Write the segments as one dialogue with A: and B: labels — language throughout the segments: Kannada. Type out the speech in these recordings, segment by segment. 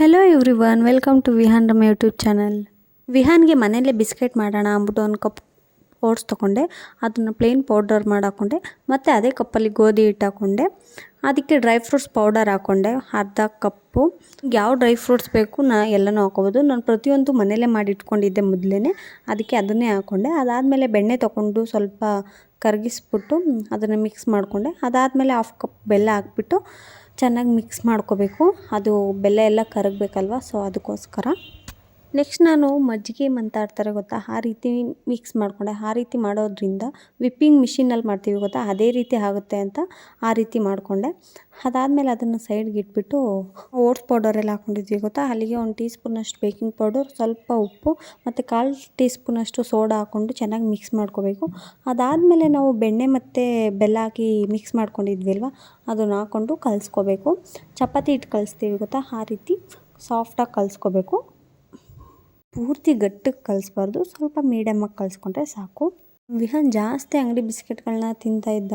A: Hello everyone welcome to Vihan Ramma YouTube channel ವಿಹಾನ್ಗೆ ಮನೆಯಲ್ಲೇ ಬಿಸ್ಕೆಟ್ ಮಾಡೋಣ ಅಂದ್ಬಿಟ್ಟು ಒಂದು ಕಪ್ ಓಟ್ಸ್ ತೊಗೊಂಡೆ, ಅದನ್ನು ಪ್ಲೇನ್ ಪೌಡರ್ ಮಾಡಾಕೊಂಡೆ, ಮತ್ತು ಅದೇ ಕಪ್ಪಲ್ಲಿ ಗೋಧಿ ಹಿಟ್ಟು ಹಾಕೊಂಡೆ ಅದಕ್ಕೆ ಡ್ರೈ ಫ್ರೂಟ್ಸ್ ಪೌಡರ್ ಹಾಕ್ಕೊಂಡೆ ಅರ್ಧ ಕಪ್ಪು. ಯಾವ ಡ್ರೈ ಫ್ರೂಟ್ಸ್ ಬೇಕು ನಾ ಎಲ್ಲನೂ ಹಾಕೋಬೋದು. ನಾನು ಪ್ರತಿಯೊಂದು ಮನೆಯಲ್ಲೇ ಮಾಡಿ ಇಟ್ಕೊಂಡಿದ್ದೆ ಮೊದಲೇ ಅದಕ್ಕೆ ಅದನ್ನೇ ಹಾಕ್ಕೊಂಡೆ ಅದಾದಮೇಲೆ ಬೆಣ್ಣೆ ತೊಗೊಂಡು ಸ್ವಲ್ಪ ಕರಗಿಸ್ಬಿಟ್ಟು ಅದನ್ನು ಮಿಕ್ಸ್ ಮಾಡಿಕೊಂಡೆ. ಅದಾದಮೇಲೆ ಹಾಫ್ ಕಪ್ ಬೆಲ್ಲ ಹಾಕ್ಬಿಟ್ಟು ಚೆನ್ನಾಗಿ ಮಿಕ್ಸ್ ಮಾಡ್ಕೋಬೇಕು. ಅದು ಬೆಲ್ಲ ಎಲ್ಲ ಕರಗಬೇಕಲ್ವ? ಸೊ ಅದಕ್ಕೋಸ್ಕರ. ನೆಕ್ಸ್ಟ್ ನಾನು ಮಜ್ಜಿಗೆ ಮಂತಾಡ್ತಾರೆ ಗೊತ್ತಾ? ಆ ರೀತಿ ಮಿಕ್ಸ್ ಮಾಡಿಕೊಂಡೆ. ಆ ರೀತಿ ಮಾಡೋದ್ರಿಂದ ವಿಪ್ಪಿಂಗ್ ಮಿಷಿನಲ್ಲಿ ಮಾಡ್ತೀವಿ ಗೊತ್ತಾ? ಅದೇ ರೀತಿ ಆಗುತ್ತೆ ಅಂತ ಆ ರೀತಿ ಮಾಡಿಕೊಂಡೆ. ಅದಾದಮೇಲೆ ಅದನ್ನು ಸೈಡ್ಗೆ ಇಟ್ಬಿಟ್ಟು ಓಟ್ಸ್ ಪೌಡರೆಲ್ಲ ಹಾಕ್ಕೊಂಡಿದ್ವಿ ಗೊತ್ತಾ? ಅಲ್ಲಿಗೆ ಒಂದು ಟೀ ಸ್ಪೂನಷ್ಟು ಬೇಕಿಂಗ್ ಪೌಡರ್ ಸ್ವಲ್ಪ ಉಪ್ಪು ಮತ್ತು ಕಾಲು ಟೀ ಸ್ಪೂನಷ್ಟು ಸೋಡಾ ಹಾಕ್ಕೊಂಡು ಚೆನ್ನಾಗಿ ಮಿಕ್ಸ್ ಮಾಡ್ಕೋಬೇಕು. ಅದಾದಮೇಲೆ ನಾವು ಬೆಣ್ಣೆ ಮತ್ತು ಬೆಲ್ಲ ಹಾಕಿ ಮಿಕ್ಸ್ ಮಾಡ್ಕೊಂಡಿದ್ವಿ ಅಲ್ವಾ? ಅದನ್ನು ಹಾಕ್ಕೊಂಡು ಕಲಿಸ್ಕೋಬೇಕು. ಚಪಾತಿ ಹಿಟ್ಟು ಕಲಿಸ್ತೀವಿ ಗೊತ್ತಾ? ಆ ರೀತಿ ಸಾಫ್ಟಾಗಿ ಕಲಿಸ್ಕೋಬೇಕು. ಪೂರ್ತಿ ಗಟ್ಟಿಗೆ ಕಲಿಸ್ಬಾರ್ದು. ಸ್ವಲ್ಪ ಮೀಡಿಯಮ್ಮಾಗಿ ಕಲಿಸ್ಕೊಂಡ್ರೆ ಸಾಕು. ವಿಹಾನ್ ಜಾಸ್ತಿ ಅಂಗಡಿ ಬಿಸ್ಕೆಟ್ಗಳನ್ನ ತಿಂತಾ ಇದ್ದ.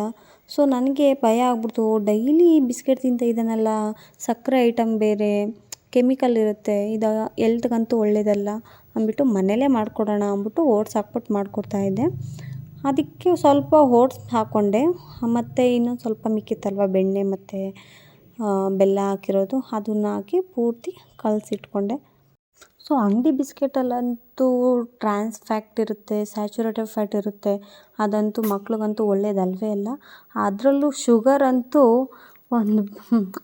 A: ಸೊ ನನಗೆ ಭಯ ಆಗ್ಬಿಡ್ತು. ಡೈಲಿ ಬಿಸ್ಕೆಟ್ ತಿಂತ ಇದ್ದಾನಲ್ಲ. ಸಕ್ಕರೆ ಐಟಮ್ ಬೇರೆ, ಕೆಮಿಕಲ್ ಇರುತ್ತೆ. ಇದು ಎಲ್ತ್ಗಂತೂ ಒಳ್ಳೇದಲ್ಲ ಅಂದ್ಬಿಟ್ಟು ಮನೇಲೇ ಮಾಡಿಕೊಡೋಣ ಅಂದ್ಬಿಟ್ಟು ಓಟ್ಸ್ ಹಾಕ್ಬಿಟ್ಟು ಮಾಡಿಕೊಡ್ತಾ ಇದ್ದೆ. ಅದಕ್ಕೆ ಸ್ವಲ್ಪ ಓಟ್ಸ್ ಹಾಕ್ಕೊಂಡೆ ಮತ್ತು ಇನ್ನೊಂದು ಸ್ವಲ್ಪ ಮಿಕ್ಕಿತ್ತಲ್ವ, ಬೆಣ್ಣೆ ಮತ್ತು ಬೆಲ್ಲ ಹಾಕಿರೋದು. ಅದನ್ನು ಹಾಕಿ ಪೂರ್ತಿ ಕಲಸಿಟ್ಕೊಂಡೆ. ಸೊ ಅಂಗಡಿ ಬಿಸ್ಕೆಟಲ್ಲಂತೂ ಟ್ರಾನ್ಸ್ ಫ್ಯಾಕ್ಟ್ ಇರುತ್ತೆ, ಸ್ಯಾಚುರೇಟೆಡ್ ಫ್ಯಾಟ್ ಇರುತ್ತೆ. ಅದಂತೂ ಮಕ್ಳಿಗಂತೂ ಒಳ್ಳೇದಲ್ವೇ ಅಲ್ಲ. ಅದರಲ್ಲೂ ಶುಗರ್ ಅಂತೂ ಒಂದು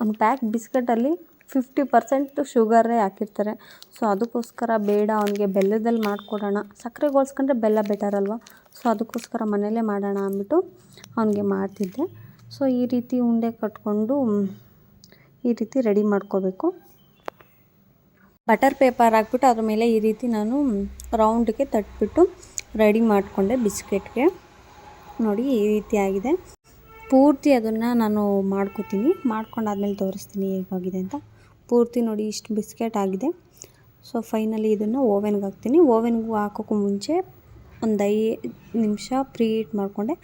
A: ಒಂದು ಪ್ಯಾಕ್ ಬಿಸ್ಕೆಟಲ್ಲಿ ಫಿಫ್ಟಿ ಪರ್ಸೆಂಟ್ ಶುಗರೇ ಹಾಕಿರ್ತಾರೆ. ಸೊ ಅದಕ್ಕೋಸ್ಕರ ಬೇಡ, ಅವನಿಗೆ ಬೆಲ್ಲದಲ್ಲಿ ಮಾಡಿಕೊಡೋಣ. ಸಕ್ಕರೆ ಹೋಲ್ಸ್ಕೊಂಡ್ರೆ ಬೆಲ್ಲ ಬೆಟರ್ ಅಲ್ವಾ? ಸೊ ಅದಕ್ಕೋಸ್ಕರ ಮನೆಯಲ್ಲೇ ಮಾಡೋಣ ಅಂದ್ಬಿಟ್ಟು ಅವನಿಗೆ ಮಾಡ್ತಿದ್ದೆ. ಸೊ ಈ ರೀತಿ ಉಂಡೆ ಕಟ್ಕೊಂಡು, ಈ ರೀತಿ ರೆಡಿ ಮಾಡ್ಕೋಬೇಕು. ಬಟರ್ ಪೇಪರ್ ಹಾಕ್ಬಿಟ್ಟು ಅದ್ರ ಮೇಲೆ ಈ ರೀತಿ ನಾನು ರೌಂಡ್ಗೆ ತಟ್ಬಿಟ್ಟು ರೆಡಿ ಮಾಡಿಕೊಂಡೆ ಬಿಸ್ಕೆಟ್ಗೆ. ನೋಡಿ, ಈ ರೀತಿ ಆಗಿದೆ. ಪೂರ್ತಿ ಅದನ್ನು ನಾನು ಮಾಡ್ಕೋತೀನಿ. ಮಾಡ್ಕೊಂಡಾದ್ಮೇಲೆ ತೋರಿಸ್ತೀನಿ ಹೇಗಾಗಿದೆ ಅಂತ. ಪೂರ್ತಿ ನೋಡಿ, ಇಷ್ಟು ಬಿಸ್ಕೆಟ್ ಆಗಿದೆ. ಸೊ, ಫೈನಲಿ ಇದನ್ನು ಓವೆನ್ಗೆ ಹಾಕ್ತೀನಿ. ಓವೆನ್ಗೂ ಹಾಕೋಕ್ಕೂ ಮುಂಚೆ ಒಂದು ಐದು ನಿಮಿಷ ಪ್ರೀ ಹೀಟ್ ಮಾಡಿಕೊಂಡೆ.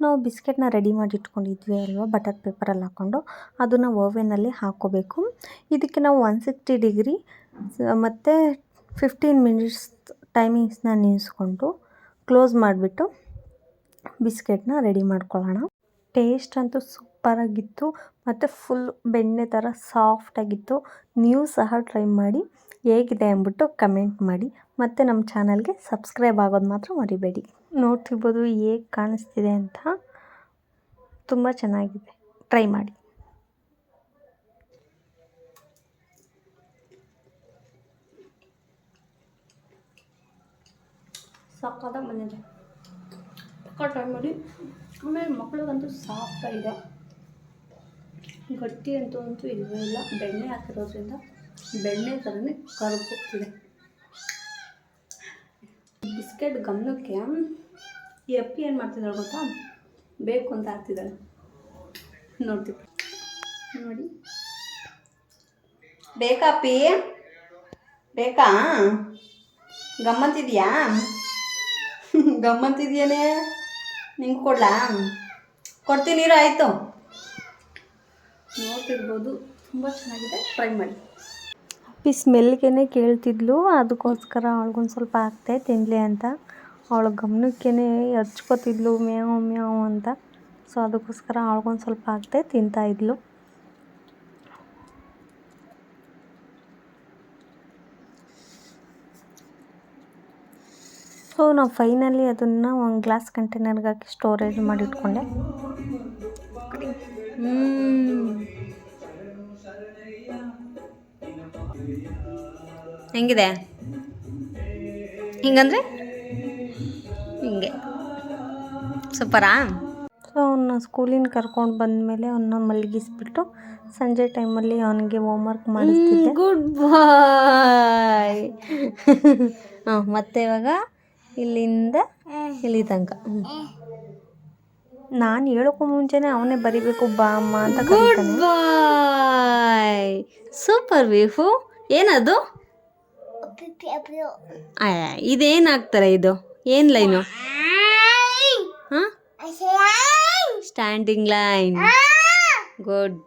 A: ನಾವು ಬಿಸ್ಕೆಟ್ನ ರೆಡಿ ಮಾಡಿ ಇಟ್ಕೊಂಡಿದ್ವಿ ಅಲ್ವಾ, ಬಟರ್ ಪೇಪರಲ್ಲಿ ಹಾಕ್ಕೊಂಡು ಅದನ್ನು ಓವೆನಲ್ಲಿ ಹಾಕ್ಕೋಬೇಕು ಇದಕ್ಕೆ ನಾವು ಒನ್ ಸಿಕ್ಸ್ಟಿ ಡಿಗ್ರಿ ಮತ್ತು ಫಿಫ್ಟೀನ್ ಮಿನಿಟ್ಸ್ ಟೈಮಿಂಗ್ಸ್ನ ನೆನೆಸ್ಕೊಂಡು ಕ್ಲೋಸ್ ಮಾಡಿಬಿಟ್ಟು ಬಿಸ್ಕೆಟ್ನ ರೆಡಿ ಮಾಡ್ಕೊಳ್ಳೋಣ. ಟೇಸ್ಟ್ ಅಂತೂ ಸೂಪರಾಗಿತ್ತು ಮತ್ತು ಫುಲ್ ಬೆಣ್ಣೆ ಥರ ಸಾಫ್ಟಾಗಿತ್ತು ನೀವು ಸಹ ಟ್ರೈ ಮಾಡಿ, ಹೇಗಿದೆ ಅಂದ್ಬಿಟ್ಟು ಕಮೆಂಟ್ ಮಾಡಿ. ಮತ್ತು ನಮ್ಮ ಚಾನಲ್ಗೆ ಸಬ್ಸ್ಕ್ರೈಬ್ ಆಗೋದು ಮಾತ್ರ ಮರಿಬೇಡಿ. ನೋಡ್ತಿರ್ಬೋದು ಹೇಗೆ ಕಾಣಿಸ್ತಿದೆ ಅಂತ. ತುಂಬ ಚೆನ್ನಾಗಿದೆ. ಟ್ರೈ ಮಾಡಿ. ಸಾಕಾದಾಗ ಬಂದಿದೆ ಪಕ್ಕ ಟ್ರೈ ಮಾಡಿ ಆಮೇಲೆ ಮಕ್ಳಿಗಂತೂ ಸಾಕಾಗಿದೆ. ಗಟ್ಟಿ ಅಂತೂ ಅಂತೂ ಇಲ್ಲವೇ ಇಲ್ಲ. ಬೆಣ್ಣೆ ಹಾಕಿರೋದ್ರಿಂದ ಬೆಣ್ಣೆ ಥರನೇ ಕರ್ಗೋಗ್ತಿದೆ. ಬಿಸ್ಕೆಟ್ ಗಮನಕ್ಕೆ ಈ ಅಪ್ಪಿ ಏನು ಮಾಡ್ತಿದ್ದಾಳೆ ಗೊತ್ತಾ? ಬೇಕು ಅಂತ ಹಾಕ್ತಿದ್ದಾಳೆ. ನೋಡ್ತೀವಿ. ನೋಡಿ. ಬೇಕಾ ಅಪ್ಪಿ? ಬೇಕಾ? ಗಮ್ಮಂತಿದ್ಯಾ ನಿಂಗೆ ಕೊಡ್ಲಾ? ಕೊಡ್ತೀನಿ ನೀರು ಆಯಿತು. ನೋಡ್ತಿರ್ಬೋದು. ತುಂಬ ಚೆನ್ನಾಗಿದೆ. ಟ್ರೈ ಮಾಡಿ. ಅಪ್ಪಿ ಸ್ಮೆಲ್ಗೆ ಕೇಳ್ತಿದ್ಲು, ಅದಕ್ಕೋಸ್ಕರ ಅವಳಿಗೊಂದು ಸ್ವಲ್ಪ ಆಗ್ತೆ ತಿನ್ನಲಿ ಅಂತ. ಅವಳ ಗಮನಕ್ಕೇ ಹಚ್ಕೋತಿದ್ಲು ಮ್ಯಾವ್ ಮ್ಯಾವ್ ಅಂತ. ಸೊ ಅದಕ್ಕೋಸ್ಕರ ಅವಳಿಗೊಂದು ಸ್ವಲ್ಪ ಆಗ್ತೆ ತಿಂತಾ ಸೊ ನಾವು ಫೈನಲಿ ಅದನ್ನು ಒಂದು ಗ್ಲಾಸ್ ಕಂಟೈನರ್ಗೆ ಹಾಕಿ ಸ್ಟೋರೇಜ್ ಮಾಡಿ ಇಟ್ಕೊಂಡೆ. ಹೆಂಗಿದೆ? ಹಿಂಗಂದ್ರೆ? ಹಿಂಗೆ. ಸೂಪರಾ? ಸೊ ಅವನ್ನ ಸ್ಕೂಲಿಂದ ಕರ್ಕೊಂಡು ಬಂದಮೇಲೆ ಅವನ್ನ ಮಲಗಿಸ್ಬಿಟ್ಟು ಸಂಜೆ ಟೈಮಲ್ಲಿ ಅವನಿಗೆ ಹೋಮ್ವರ್ಕ್ ಮಾಡಿಸ್ತಿದ್ದೆ. ಗುಡ್ ಬಾಯ್ ಹಾಂ ಮತ್ತೆ ಇವಾಗ? ಇಲ್ಲಿಂದ ಇಲ್ಲಿ ತನಕ. ನಾನು ಹೇಳೋಕ್ಕೂ ಮುಂಚೆನೆ ಅವನೇ ಬರಿಬೇಕು ಬಾ ಅಮ್ಮ ಅಂತ ಗುಡ್ ಬಾಯ್ ಸೂಪರ್ ವೀಫು ಏನದು? ಇದೇನಾಗ್ತಾರೆ ಇದು? ಏನು ಲೈನು ಹಾಂ? Standing line good